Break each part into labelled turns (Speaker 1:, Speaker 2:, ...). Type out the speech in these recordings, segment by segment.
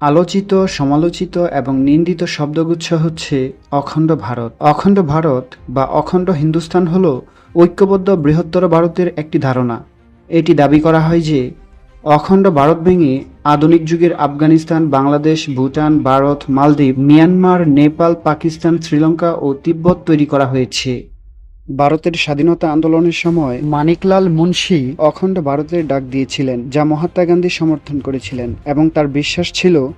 Speaker 1: আলোচিত, সমালোচিত এবং নিন্দিত শব্দগুচ্ছ হচ্ছে অখণ্ড ভারত। অখণ্ড ভারত বা অখণ্ড হিন্দুস্তান হল ঐক্যবদ্ধ বৃহত্তর ভারতের একটি ধারণা। এটি দাবি করা হয় যে, অখণ্ড ভারত ভেঙে আধুনিক যুগের আফগানিস্তান, বাংলাদেশ, ভুটান, ভারত, মালদ্বীপ, মিয়ানমার, নেপাল, পাকিস্তান, শ্রীলঙ্কা ও তিব্বত তৈরি করা হয়েছে। ভারতের স্বাধীনতা আন্দোলনের সময় মানিকলাল মুন্সি অখণ্ড ভারতের ডাক দিয়েছিলেন যা মহাত্মা গান্ধী সমর্থন করেছিলেন এবং তার বিশ্বাস ছিল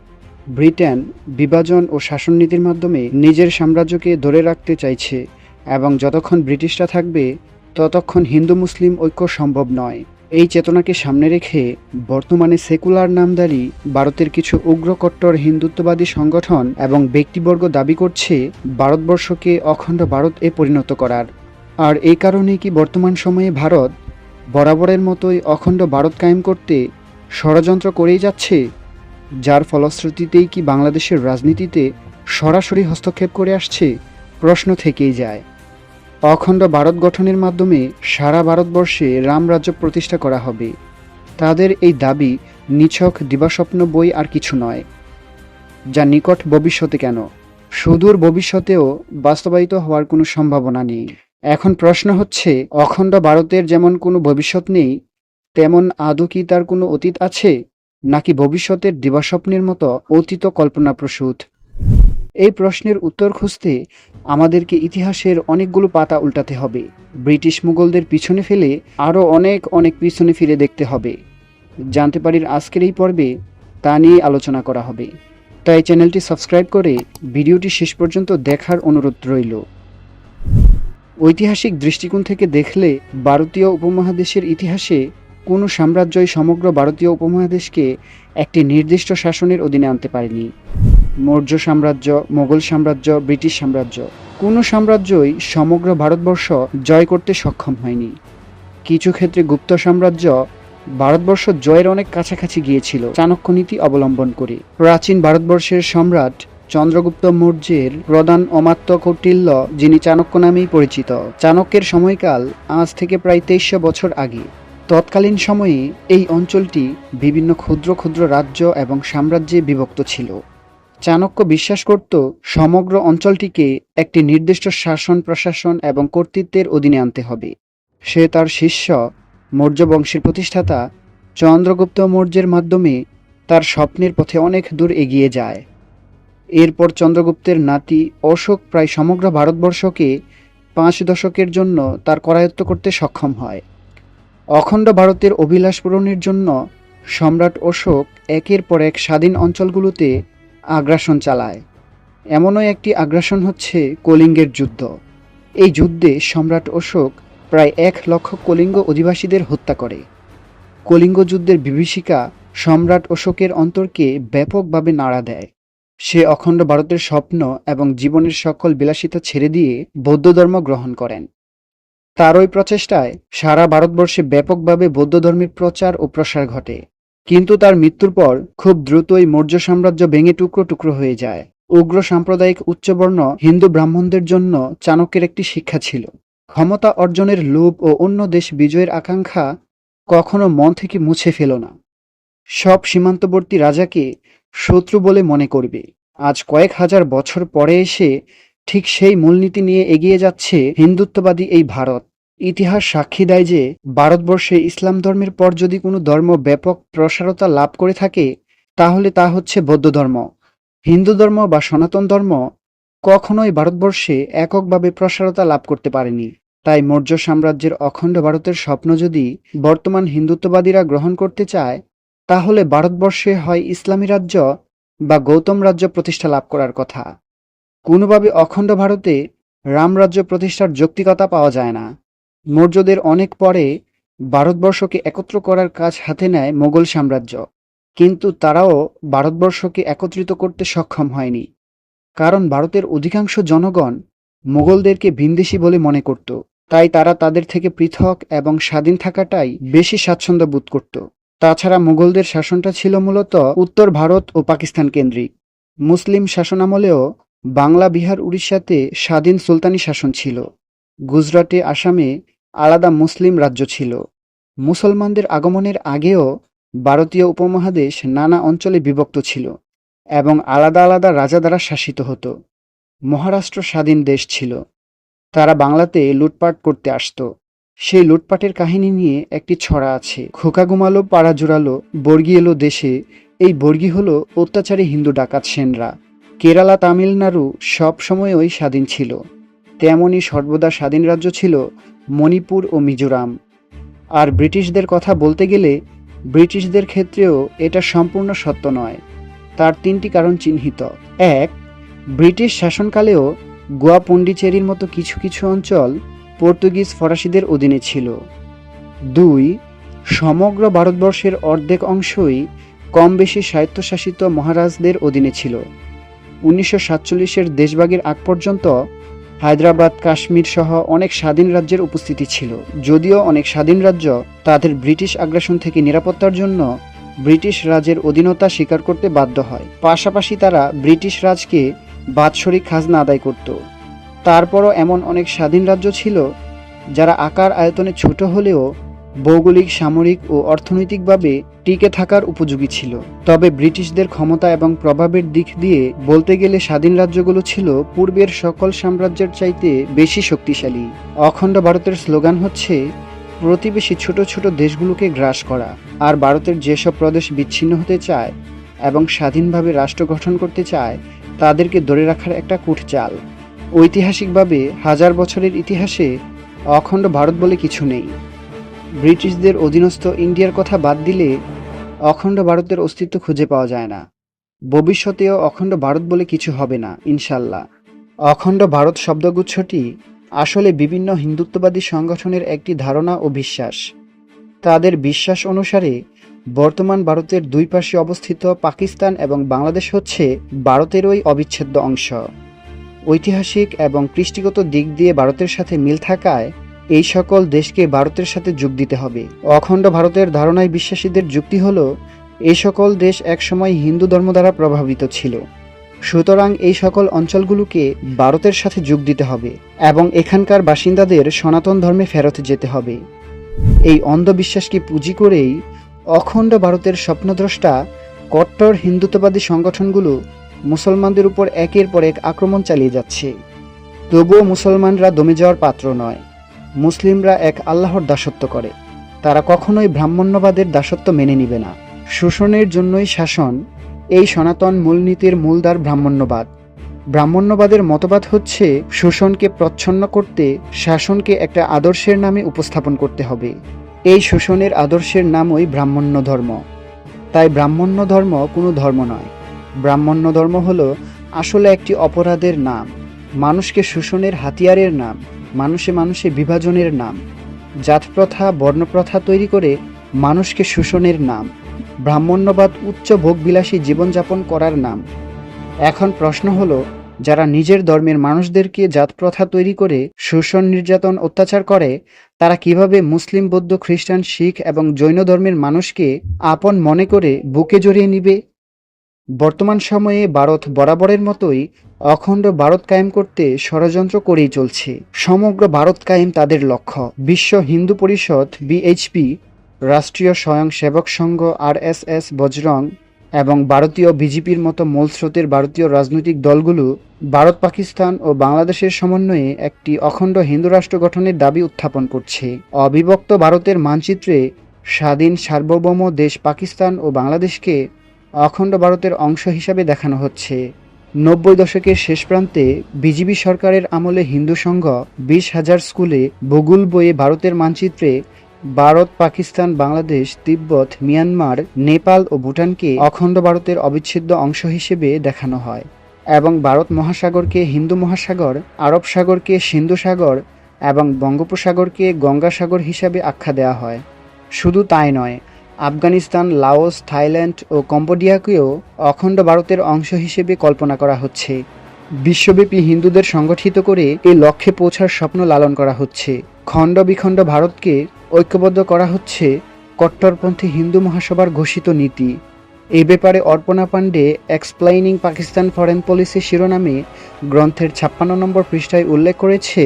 Speaker 1: ব্রিটেন বিভাজন ও শাসন নীতির মাধ্যমে নিজের সাম্রাজ্যকে ধরে রাখতে চাইছে এবং যতক্ষণ ব্রিটিশরা থাকবে ততক্ষণ হিন্দু মুসলিম ঐক্য সম্ভব নয়। এই চেতনাকে সামনে রেখে বর্তমানে সেকুলার নামদারি ভারতের কিছু উগ্রকট্টর হিন্দুত্ববাদী সংগঠন এবং ব্যক্তিবর্গ দাবি করছে ভারতবর্ষকে অখণ্ড ভারত এ পরিণত করার। আর এই কারণে কি বর্তমান সময়ে ভারত বরাবরের মতোই অখণ্ড ভারত কায়েম করতে ষড়যন্ত্র করেই যাচ্ছে? যার ফলশ্রুতিতেই কি বাংলাদেশের রাজনীতিতে সরাসরি হস্তক্ষেপ করে আসছে? প্রশ্ন থেকেই যায়। অখণ্ড ভারত গঠনের মাধ্যমে সারা ভারতবর্ষে রামরাজ্য প্রতিষ্ঠা করা হবে। তাদের এই দাবি নিছক দিবাস্বপ্ন বই আর কিছু নয়, যা নিকট ভবিষ্যতে কেন? সুদূর ভবিষ্যতেও বাস্তবায়িত হওয়ার কোনো সম্ভাবনা নেই। এখন প্রশ্ন হচ্ছে, অখণ্ড ভারতের যেমন কোনো ভবিষ্যৎ নেই, তেমন আদৌ কি তার কোনো অতীত আছে? নাকি ভবিষ্যতের দিবাস্বপ্নের মতো অতীত কল্পনাপ্রসূত? এই প্রশ্নের উত্তর খুঁজতে আমাদেরকে ইতিহাসের অনেকগুলো পাতা উল্টাতে হবে। ব্রিটিশ মুঘলদের পিছনে ফেলে আরও অনেক অনেক পিছনে ফিরে দেখতে হবে। জানতে পারির আজকের এই পর্বে তা নিয়ে আলোচনা করা হবে। তাই চ্যানেলটি সাবস্ক্রাইব করে ভিডিওটি শেষ পর্যন্ত দেখার অনুরোধ রইল। ঐতিহাসিক দৃষ্টিকোণ থেকে দেখলে ভারতীয় উপমহাদেশের ইতিহাসে কোনো সাম্রাজ্যই সমগ্র ভারতীয় উপমহাদেশকে একটি নির্দিষ্ট শাসনের অধীনে আনতে পারেনি। মৌর্য সাম্রাজ্য, মোগল সাম্রাজ্য, ব্রিটিশ সাম্রাজ্য, কোনো সাম্রাজ্যই সমগ্র ভারতবর্ষ জয় করতে সক্ষম হয়নি। কিছু ক্ষেত্রে গুপ্ত সাম্রাজ্য ভারতবর্ষ জয়ের অনেক কাছাকাছি গিয়েছিল। চাণক্য নীতি অবলম্বন করে প্রাচীন ভারতবর্ষের সম্রাট চন্দ্রগুপ্ত মৌর্যের প্রধান অমাত্য কৌটিল্য, যিনি চাণক্য নামেই পরিচিত। চাণক্যের সময়কাল আজ থেকে প্রায় তেইশশো বছর আগে। তৎকালীন সময়ে এই অঞ্চলটি বিভিন্ন ক্ষুদ্র ক্ষুদ্র রাজ্য এবং সাম্রাজ্যে বিভক্ত ছিল। চাণক্য বিশ্বাস করত, সমগ্র অঞ্চলটিকে একটি নির্দিষ্ট শাসন, প্রশাসন এবং কর্তৃত্বের অধীনে আনতে হবে। সে তার শিষ্য, মৌর্য বংশের প্রতিষ্ঠাতা চন্দ্রগুপ্ত মৌর্যের মাধ্যমে তার স্বপ্নের পথে অনেক দূর এগিয়ে যায়। এরপর চন্দ্রগুপ্তের নাতি অশোক প্রায় সমগ্র ভারতবর্ষকে পাঁচ দশকের জন্য তার করায়ত্ত করতে সক্ষম হয়। অখণ্ড ভারতের অভিলাষ পূরণের জন্য সম্রাট অশোক একের পর এক স্বাধীন অঞ্চলগুলোতে আগ্রাসন চালায়। এমনও একটি আগ্রাসন হচ্ছে কলিঙ্গের যুদ্ধ। এই যুদ্ধে সম্রাট অশোক প্রায় এক লক্ষ কলিঙ্গ অধিবাসীদের হত্যা করে। কলিঙ্গ যুদ্ধের বিভীষিকা সম্রাট অশোকের অন্তরকে ব্যাপকভাবে নাড়া দেয়। সে অখণ্ড ভারতের স্বপ্ন এবং জীবনের সকল বিলাসিতা ছেড়ে দিয়ে বৌদ্ধ ধর্ম গ্রহণ করেন। তার ওই প্রচেষ্টায় সারা ভারতবর্ষে ব্যাপকভাবে বৌদ্ধ ধর্মের প্রচার ও প্রসার ঘটে। কিন্তু তার মৃত্যুর পর খুব দ্রুতই মৌর্য সাম্রাজ্য ভেঙে টুকরো টুকরো হয়ে যায়। উগ্র সাম্প্রদায়িক উচ্চবর্ণ হিন্দু ব্রাহ্মণদের জন্য চাণক্যের একটি শিক্ষা ছিল। ক্ষমতা অর্জনের লোভ ও অন্য দেশ বিজয়ের আকাঙ্ক্ষা কখনো মন থেকে মুছে ফেল না। সব সীমান্তবর্তী রাজাকে শত্রু বলে মনে করবে। আজ কয়েক হাজার বছর পরে এসে ঠিক সেই মূলনীতি নিয়ে এগিয়ে যাচ্ছে হিন্দুত্ববাদী এই ভারত। ইতিহাস সাক্ষী দেয় যে, ভারতবর্ষে ইসলাম ধর্মের পর যদি কোনো ধর্ম ব্যাপক প্রসারতা লাভ করে থাকে, তাহলে তা হচ্ছে বৌদ্ধ ধর্ম। হিন্দু ধর্ম বা সনাতন ধর্ম কখনোই ভারতবর্ষে এককভাবে প্রসারতা লাভ করতে পারেনি। তাই মৌর্য সাম্রাজ্যের অখণ্ড ভারতের স্বপ্ন যদি বর্তমান হিন্দুত্ববাদীরা গ্রহণ করতে চায় তাহলে ভারতবর্ষে হয় ইসলামী রাজ্য বা গৌতম রাজ্য প্রতিষ্ঠা লাভ করার কথা। কোনোভাবে অখণ্ড ভারতে রামরাজ্য প্রতিষ্ঠার যৌক্তিকতা পাওয়া যায় না। মৌর্যদের অনেক পরে ভারতবর্ষকে একত্র করার কাজ হাতে নেয় মোগল সাম্রাজ্য। কিন্তু তারাও ভারতবর্ষকে একত্রিত করতে সক্ষম হয়নি। কারণ ভারতের অধিকাংশ জনগণ মোগলদেরকে ভিনদেশি বলে মনে করত। তাই তারা তাদের থেকে পৃথক এবং স্বাধীন থাকাটাই বেশি স্বাচ্ছন্দ্য বোধ করত। তাছাড়া মুঘলদের শাসনটা ছিল মূলত উত্তর ভারত ও পাকিস্তান কেন্দ্রিক। মুসলিম শাসনামলেও বাংলা, বিহার, উড়িষ্যাতে স্বাধীন সুলতানি শাসন ছিল। গুজরাটে, আসামে আলাদা মুসলিম রাজ্য ছিল। মুসলমানদের আগমনের আগেও ভারতীয় উপমহাদেশ নানা অঞ্চলে বিভক্ত ছিল এবং আলাদা আলাদা রাজা দ্বারা শাসিত হতো। মহারাষ্ট্র স্বাধীন দেশ ছিল। তারা বাংলাতে লুটপাট করতে আসতো। সেই লুটপাটের কাহিনী নিয়ে একটি ছড়া আছে। খোকা ঘুমালো, পাড়া জুড়ালো, বর্গি এলো দেশে। এই বর্গি হলো অত্যাচারী হিন্দু ডাকাত সেনরা। কেরালা, তামিলনাড়ু সব সময়ই স্বাধীন ছিল। তেমনই সর্বদা স্বাধীন রাজ্য ছিল মণিপুর ও মিজোরাম। আর ব্রিটিশদের কথা বলতে গেলে ব্রিটিশদের ক্ষেত্রেও এটা সম্পূর্ণ সত্য নয়। তার তিনটি কারণ চিহ্নিত। এক, ব্রিটিশ শাসনকালেও গোয়া পন্ডিচেরির মতো কিছু কিছু অঞ্চল পর্তুগিজ ফরাসিদের অধীনে ছিল। দুই, সমগ্র ভারতবর্ষের অর্ধেক অংশই কম বেশি স্বায়ত্তশাসিত মহারাজদের অধীনে ছিল। উনিশশো সাতচল্লিশের দেশভাগের আগ পর্যন্ত হায়দ্রাবাদ, কাশ্মীর সহ অনেক স্বাধীন রাজ্যের উপস্থিতি ছিল। যদিও অনেক স্বাধীন রাজ্য তাদের ব্রিটিশ আগ্রাসন থেকে নিরাপত্তার জন্য ব্রিটিশ রাজের অধীনতা স্বীকার করতে বাধ্য হয়। পাশাপাশি তারা ব্রিটিশ রাজকে বাৎসরিক খাজনা আদায় করত। তারপরও এমন অনেক স্বাধীন রাজ্য ছিল, যারা আকার আয়তনে ছোট হলেও ভৌগোলিক, সামরিক ও অর্থনৈতিকভাবে টিকে থাকার উপযোগী ছিল। তবে ব্রিটিশদের ক্ষমতা এবং প্রভাবের দিক দিয়ে বলতে গেলে স্বাধীন রাজ্যগুলো ছিল পূর্বের সকল সাম্রাজ্যের চাইতে বেশি শক্তিশালী। অখণ্ড ভারতের স্লোগান হচ্ছে, প্রতিবেশী ছোট ছোট দেশগুলোকে গ্রাস করা। আর ভারতের যেসব প্রদেশ বিচ্ছিন্ন হতে চায় এবং স্বাধীনভাবে রাষ্ট্র গঠন করতে চায়, তাদেরকে ধরে রাখার একটা কুটচাল। ঐতিহাসিকভাবে হাজার বছরের ইতিহাসে অখণ্ড ভারত বলে কিছু নেই। ব্রিটিশদের অধীনস্থ ইন্ডিয়ার কথা বাদ দিলে অখণ্ড ভারতের অস্তিত্ব খুঁজে পাওয়া যায় না। ভবিষ্যতেও অখণ্ড ভারত বলে কিছু হবে না ইনশাল্লাহ অখণ্ড ভারত শব্দগুচ্ছটি আসলে বিভিন্ন হিন্দুত্ববাদী সংগঠনের একটি ধারণা ও বিশ্বাস। তাদের বিশ্বাস অনুসারে বর্তমান ভারতের দুই পাশে অবস্থিত পাকিস্তান এবং বাংলাদেশ হচ্ছে ভারতেরই অবিচ্ছেদ্য অংশ। ঐতিহাসিক এবং কৃষ্টিগত দিক দিয়ে ভারতের সাথে মিল থাকায় এই সকল দেশকে ভারতের সাথে যোগ দিতে হবে। অখণ্ড ভারতের ধারণায় বিশ্বাসীদের যুক্তি হল, এই সকল দেশ একসময় হিন্দু ধর্ম দ্বারা প্রভাবিত ছিল। সুতরাং এই সকল অঞ্চলগুলোকে ভারতের সাথে যোগ দিতে হবে এবং এখানকার বাসিন্দাদের সনাতন ধর্মে ফেরত যেতে হবে। এই অন্ধবিশ্বাসকে পুঁজি করেই অখণ্ড ভারতের স্বপ্নদ্রষ্টা কট্টর হিন্দুত্ববাদী সংগঠনগুলো মুসলমানদের উপর একের পর এক আক্রমণ চালিয়ে যাচ্ছে। তবুও মুসলমানরা দমে যাওয়ার পাত্র নয়। মুসলিমরা এক আল্লাহর দাসত্ব করে। তারা কখনোই ব্রাহ্মণ্যবাদের দাসত্ব মেনে নিবে না। শোষণের জন্যই শাসন এই সনাতন মূলনীতির মূলদার ব্রাহ্মণ্যবাদ। ব্রাহ্মণ্যবাদের মতবাদ হচ্ছে শোষণকে প্রচ্ছন্ন করতে শাসনকে একটা আদর্শের নামে উপস্থাপন করতে হবে। এই শোষণের আদর্শের নামই ব্রাহ্মণ্য ধর্ম তাই ব্রাহ্মণ্য ধর্ম কোনো ধর্ম নয়। ব্রাহ্মণ্য ধর্ম হলো আসলে একটি অপরাধের নাম, মানুষকে শোষণের হাতিয়ারের নাম, মানুষে মানুষে বিভাজনের নাম, জাতপ্রথা, বর্ণপ্রথা তৈরি করে মানুষকে শোষণের নাম, ব্রাহ্মণ্যবাদ উচ্চ ভোগবিলাসী জীবনযাপন করার নাম। এখন প্রশ্ন হলো, যারা নিজের ধর্মের মানুষদেরকে জাতপ্রথা তৈরি করে শোষণ, নির্যাতন, অত্যাচার করে, তারা কীভাবে মুসলিম, বৌদ্ধ, খ্রিস্টান, শিখ এবং জৈন ধর্মের মানুষকে আপন মনে করে বুকে জড়িয়ে নিবে? বর্তমান সময়ে ভারত বরাবরের মতোই অখণ্ড ভারত কায়েম করতে ষড়যন্ত্র করেই চলছে। সমগ্র ভারত কায়েম তাদের লক্ষ্য। বিশ্ব হিন্দু পরিষদ বিএইচপি রাষ্ট্রীয় স্বয়ংসেবক সংঘ আরএসএস বজরং এবং ভারতীয় বিজেপির মতো মূল স্রোতের ভারতীয় রাজনৈতিক দলগুলো ভারত, পাকিস্তান ও বাংলাদেশের সমন্বয়ে একটি অখণ্ড হিন্দু রাষ্ট্র গঠনের দাবি উত্থাপন করছে। অবিভক্ত ভারতের মানচিত্রে স্বাধীন সার্বভৌম দেশ পাকিস্তান ও বাংলাদেশকে অখণ্ড ভারতের অংশ হিসাবে দেখানো হচ্ছে। নব্বই দশকের শেষ প্রান্তে বিজিবি সরকারের আমলে হিন্দু সংঘ বিশ হাজার স্কুলে ভূগোল বইয়ে ভারতের মানচিত্রে ভারত, পাকিস্তান, বাংলাদেশ, তিব্বত, মিয়ানমার, নেপাল ও ভুটানকে অখণ্ড ভারতের অবিচ্ছেদ্য অংশ হিসেবে দেখানো হয় এবং ভারত মহাসাগরকে হিন্দু মহাসাগর, আরব সাগরকে সিন্ধু সাগর এবং বঙ্গোপসাগরকে গঙ্গাসাগর হিসাবে আখ্যা দেওয়া হয়। শুধু তাই নয় আফগানিস্তান, লাওস, থাইল্যান্ড ও কম্বোডিয়াকেও অখণ্ড ভারতের অংশ হিসেবে কল্পনা করা হচ্ছে। বিশ্বব্যাপী হিন্দুদের সংগঠিত করে এই লক্ষ্যে পৌঁছার স্বপ্ন লালন করা হচ্ছে। খণ্ড বিখণ্ড ভারতকে ঐক্যবদ্ধ করা হচ্ছে কট্টরপন্থী হিন্দু মহাসভার ঘোষিত নীতি। এই ব্যাপারে Arpana Pandey explaining Pakistan foreign policy শিরোনামে গ্রন্থের ছাপ্পান্ন নম্বর পৃষ্ঠায় উল্লেখ করেছে,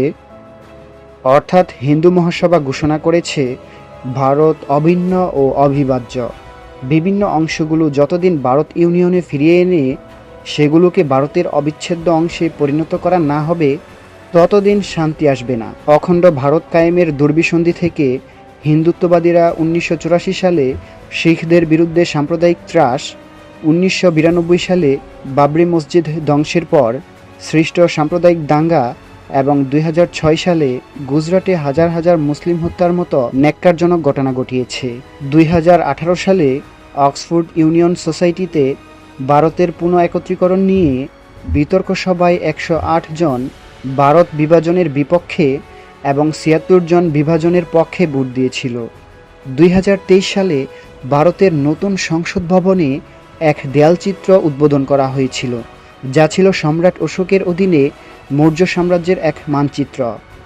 Speaker 1: অর্থাৎ হিন্দু মহাসভা ঘোষণা করেছে ভারত অভিন্ন ও অবিভাজ্য। বিভিন্ন অংশগুলো যতদিন ভারত ইউনিয়নে ফিরিয়ে এনে সেগুলোকে ভারতের অবিচ্ছেদ্য অংশে পরিণত করা না হবে, ততদিন শান্তি আসবে না। অখণ্ড ভারত কায়েমের দুর্বিসন্ধি থেকে হিন্দুত্ববাদীরা উনিশশো চুরাশি সালে শিখদের বিরুদ্ধে সাম্প্রদায়িক ত্রাস, উনিশশো বিরানব্বই সালে বাবরি মসজিদ ধ্বংসের পর সৃষ্ট সাম্প্রদায়িক দাঙ্গা এবং দুই হাজার ছয় সালে গুজরাটে হাজার হাজার মুসলিম হত্যার মতো ন্যাক্কারজনক ঘটনা ঘটিয়েছে। দুই হাজার আঠারো সালে অক্সফোর্ড ইউনিয়ন সোসাইটিতে ভারতের পুনঃ একত্রীকরণ নিয়ে বিতর্ক সভায় একশো আট জন ভারত বিভাজনের বিপক্ষে এবং ছিয়াত্তর জন বিভাজনের পক্ষে ভোট দিয়েছিল। দুই হাজার তেইশ সালে ভারতের নতুন সংসদ ভবনে এক দেয়ালচিত্র উদ্বোধন করা হয়েছিল, যা ছিল সম্রাট অশোকের অধীনে মৌর্য সাম্রাজ্যের এক মানচিত্র।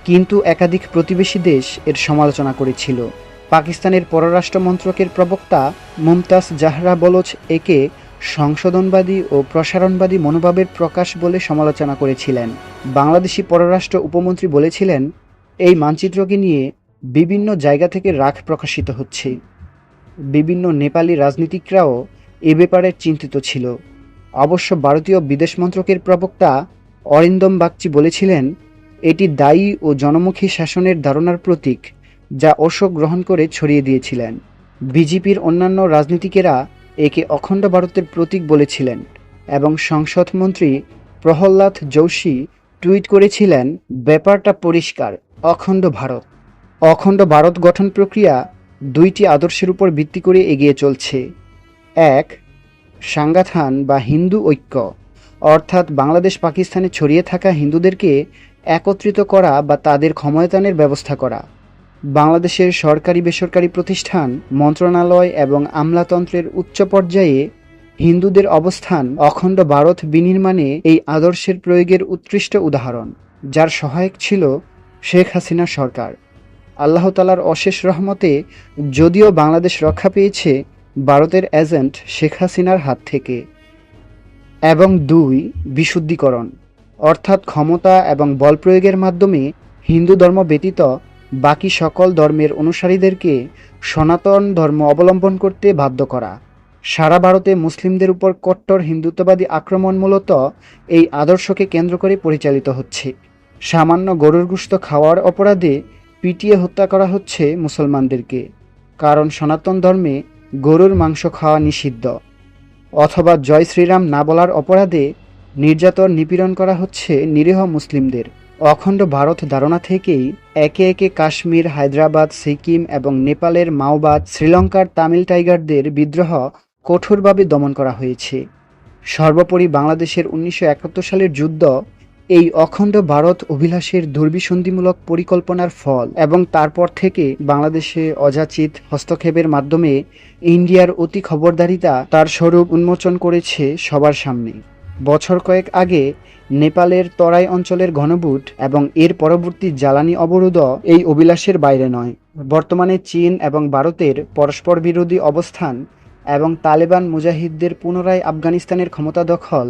Speaker 1: কিন্তু একাধিক প্রতিবেশী দেশ এর সমালোচনা করেছিল। পাকিস্তানের পররাষ্ট্র মন্ত্রকের প্রবক্তা মুমতাজ জাহরা বলোচ একে সংশোধনবাদী ও প্রসারণবাদী মনোভাবের প্রকাশ বলে সমালোচনা করেছিলেন। বাংলাদেশি পররাষ্ট্র উপমন্ত্রী বলেছিলেন, এই মানচিত্রকে নিয়ে বিভিন্ন জায়গা থেকে রাগ প্রকাশিত হচ্ছে। বিভিন্ন নেপালি রাজনীতিকরাও এ ব্যাপারে চিন্তিত ছিল। অবশ্য ভারতীয় বিদেশ মন্ত্রকের প্রবক্তা অরিন্দম বাগচি বলেছিলেন, এটি দায়ী ও জনমুখী শাসনের ধারণার প্রতীক যা অশোক গ্রহণ করে ছড়িয়ে দিয়েছিলেন। বিজেপির অন্যান্য রাজনীতিকেরা একে অখণ্ড ভারতের প্রতীক বলেছিলেন এবং সংসদ মন্ত্রী প্রহ্লাদ যোশী টুইট করেছিলেন, ব্যাপারটা পরিষ্কার, অখণ্ড ভারত। অখণ্ড ভারত গঠন প্রক্রিয়া দুইটি আদর্শের উপর ভিত্তি করে এগিয়ে চলছে। এক, সাংগাথান বা হিন্দু ঐক্য। অর্থাৎ বাংলাদেশ পাকিস্তানে ছড়িয়ে থাকা হিন্দুদেরকে একত্রিত করা বা তাদের ক্ষমতায়নের ব্যবস্থা করা। বাংলাদেশের সরকারি বেসরকারি প্রতিষ্ঠান, মন্ত্রণালয় এবং আমলাতন্ত্রের উচ্চ পর্যায়ে হিন্দুদের অবস্থান অখণ্ড ভারত বিনির্মাণে এই আদর্শের প্রয়োগের উৎকৃষ্ট উদাহরণ, যার সহায়ক ছিল শেখ হাসিনা সরকার। আল্লাহ তালার অশেষ রহমতে যদিও বাংলাদেশ রক্ষা পেয়েছে ভারতের এজেন্ট শেখ হাসিনার হাত থেকে। এবং দুই, বিশুদ্ধিকরণ, অর্থাৎ ক্ষমতা এবং বল প্রয়োগের মাধ্যমে হিন্দু ধর্ম ব্যতীত বাকি সকল ধর্মের অনুসারীদেরকে সনাতন ধর্ম অবলম্বন করতে বাধ্য করা। সারা ভারতে মুসলিমদের উপর কট্টর হিন্দুত্ববাদী আক্রমণ মূলত এই আদর্শকে কেন্দ্র করে পরিচালিত হচ্ছে। সামান্য গরুর গুস্ত খাওয়ার অপরাধে পিটিয়ে হত্যা করা হচ্ছে মুসলমানদেরকে। কারণ সনাতন ধর্মে গরুর মাংস খাওয়া নিষিদ্ধ। অথবা জয় শ্রীরাম না বলার অপরাধে নির্যাতন নিপীড়ন করা হচ্ছে নিরীহ মুসলিমদের। অখণ্ড ভারত ধারণা থেকেই একে একে কাশ্মীর, হায়দ্রাবাদ, সিকিম এবং নেপালের মাওবাদ, শ্রীলঙ্কার তামিল টাইগারদের বিদ্রোহ কঠোরভাবে দমন করা হয়েছে। সর্বোপরি বাংলাদেশের উনিশশো একাত্তর সালের যুদ্ধ এই অখণ্ড ভারত অভিলাষের দুর্বিসন্ধিমূলক পরিকল্পনার ফল এবং তারপর থেকে বাংলাদেশে অযাচিত হস্তক্ষেপের মাধ্যমে ইন্ডিয়ার অতি খবরদারিতা তার স্বরূপ উন্মোচন করেছে সবার সামনে। বছর কয়েক আগে নেপালের তরাই অঞ্চলের ঘনবুট এবং এর পরবর্তী জ্বালানি অবরোধ এই অভিলাষের বাইরে নয়। বর্তমানে চীন এবং ভারতের পরস্পর বিরোধী অবস্থান এবং তালেবান মুজাহিদদের পুনরায় আফগানিস্তানের ক্ষমতা দখল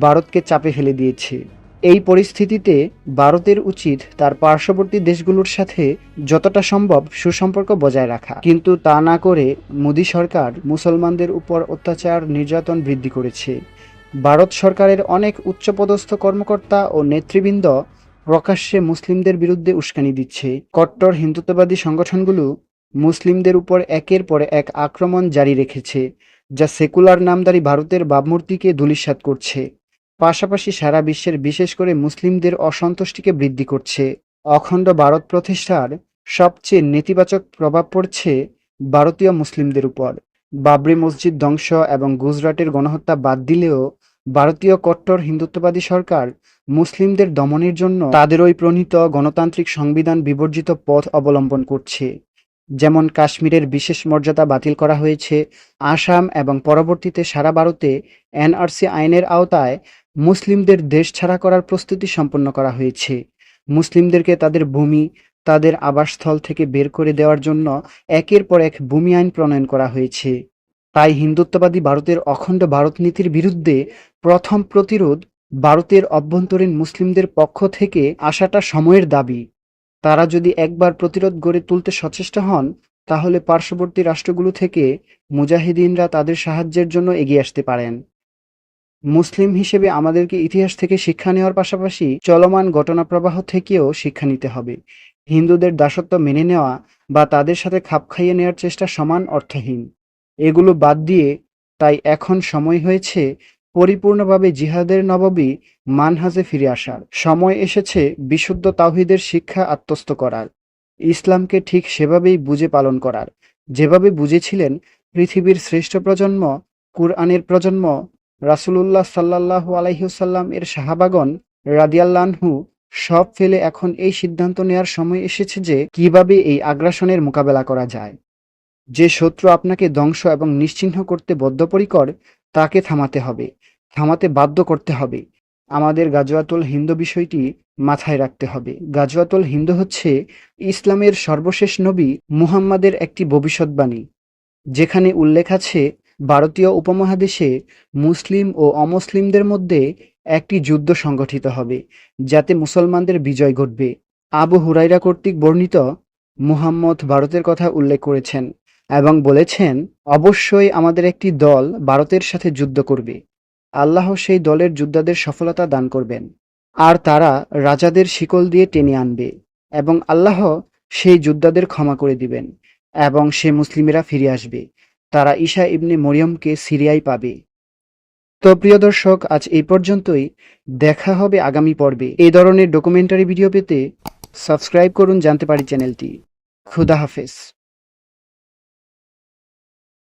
Speaker 1: ভারতকে চাপে ফেলে দিয়েছে। এই পরিস্থিতিতে ভারতের উচিত তার পার্শ্ববর্তী দেশগুলোর সাথে যতটা সম্ভব সুসম্পর্ক বজায় রাখা। কিন্তু তা না করে মোদী সরকার মুসলমানদের উপর অত্যাচার, নির্যাতন বৃদ্ধি করেছে। ভারত সরকারের অনেক উচ্চপদস্থ কর্মকর্তা ও নেতৃবৃন্দ প্রকাশ্যে মুসলিমদের বিরুদ্ধে উস্কানি দিচ্ছে। কট্টর হিন্দুত্ববাদী সংগঠনগুলো মুসলিমদের উপর একের পর এক আক্রমণ জারি রেখেছে, যা সেকুলার নামদারি ভারতের ভাবমূর্তিকে ধূলিসাৎ করছে। পাশাপাশি সারা বিশ্বের বিশেষ করে মুসলিমদের অসন্তুষ্টিকে বৃদ্ধি করছে। অখণ্ড ভারত প্রতিষ্ঠার সবচেয়ে নেতিবাচক প্রভাব পড়ছে ভারতীয় মুসলিমদের উপর। বাবরি মসজিদ ধ্বংস এবং গুজরাটের গণহত্যা বাদ দিলেও ভারতীয় কট্টর হিন্দুত্ববাদী সরকার মুসলিমদের দমনের জন্য তাদের ওই প্রণীত গণতান্ত্রিক সংবিধান বিবর্জিত পথ অবলম্বন করছে। যেমন কাশ্মীরের বিশেষ মর্যাদা বাতিল করা হয়েছে, আসাম এবং পরবর্তীতে সারা ভারতে এনআরসি আইনের আওতায় মুসলিমদের দেশ ছাড়া করার প্রস্তুতি সম্পন্ন করা হয়েছে। মুসলিমদেরকে তাদের ভূমি, তাদের আবাসস্থল থেকে বের করে দেওয়ার জন্য একের পর এক ভূমি আইন প্রণয়ন করা হয়েছে। তাই হিন্দুত্ববাদী ভারতের অখণ্ড ভারত নীতির বিরুদ্ধে প্রথম প্রতিরোধ ভারতের অভ্যন্তরীণ মুসলিমদের পক্ষ থেকে আসাটা সময়ের দাবি। তারা যদি একবার প্রতিরোধ গড়ে তুলতে সচেষ্ট হন, তাহলে পার্শ্ববর্তী রাষ্ট্রগুলো থেকে মুজাহিদিনরা তাদের সাহায্যের জন্য এগিয়ে আসতে পারেন। মুসলিম হিসেবে আমাদেরকে ইতিহাস থেকে শিক্ষা নেওয়ার পাশাপাশি চলমান ঘটনাপ্রবাহ থেকেও শিক্ষা নিতে হবে। হিন্দুদের দাসত্ব মেনে নেওয়া বা তাদের সাথে খাপ খাইয়ে নেওয়ার চেষ্টা সমান অর্থহীন। এগুলো বাদ দিয়ে তাই এখন সময় হয়েছে পরিপূর্ণভাবে জিহাদের নববী মানহাজে ফিরে আসার। সময় এসেছে বিশুদ্ধ তাওহিদের শিক্ষা আত্মস্থ করার। ইসলামকে ঠিক সেভাবেই বুঝে পালন করার। যেভাবে বুঝেছিলেন পৃথিবীর শ্রেষ্ঠ প্রজন্ম, কুরআনের প্রজন্ম রাসূলুল্লাহ সাল্লাল্লাহু আলাইহিসাল্লাম এর সাহাবাগণ রাদিয়াল্লাহু সব ফেলে এখন এই সিদ্ধান্ত নেয়ার সময় এসেছে যে কীভাবে এই আগ্রাসনের মোকাবেলা করা যায়। যে শত্রু আপনাকে ধ্বংস এবং নিশ্চিহ্ন করতে বদ্ধপরিকর, তাকে থামাতে হবে, থামাতে বাধ্য করতে হবে। আমাদের গাজওয়াতুল হিন্দ বিষয়টি মাথায় রাখতে হবে। গাজওয়াতুল হিন্দ হচ্ছে ইসলামের সর্বশেষ নবী মুহাম্মাদের একটি ভবিষ্যৎবাণী, যেখানে উল্লেখ আছে ভারতীয় উপমহাদেশে মুসলিম ও অমুসলিমদের মধ্যে একটি যুদ্ধ সংগঠিত হবে, যাতে মুসলমানদের বিজয় ঘটবে। আবু হুরাইরা কর্তৃক বর্ণিত মুহাম্মদ ভারতের কথা উল্লেখ করেছেন এবং বলেছেন, অবশ্যই আমাদের একটি দল ভারতের সাথে যুদ্ধ করবে। আল্লাহ সেই দলের যোদ্ধাদের সফলতা দান করবেন। আর তারা রাজাদের শিকল দিয়ে টেনে আনবে এবং আল্লাহ সেই যোদ্ধাদের ক্ষমা করে দিবেন এবং সে মুসলিমেরা ফিরে আসবে। তারা ঈশা ইবনে মরিয়মকে সিরিয়ায় পাবে। তো প্রিয় দর্শক, আজ এই পর্যন্তই। দেখা হবে আগামী পর্বে। এই ধরনের ডকুমেন্টারি ভিডিও পেতে সাবস্ক্রাইব করুন জানতে পারি চ্যানেলটি। খুদা হাফেজ।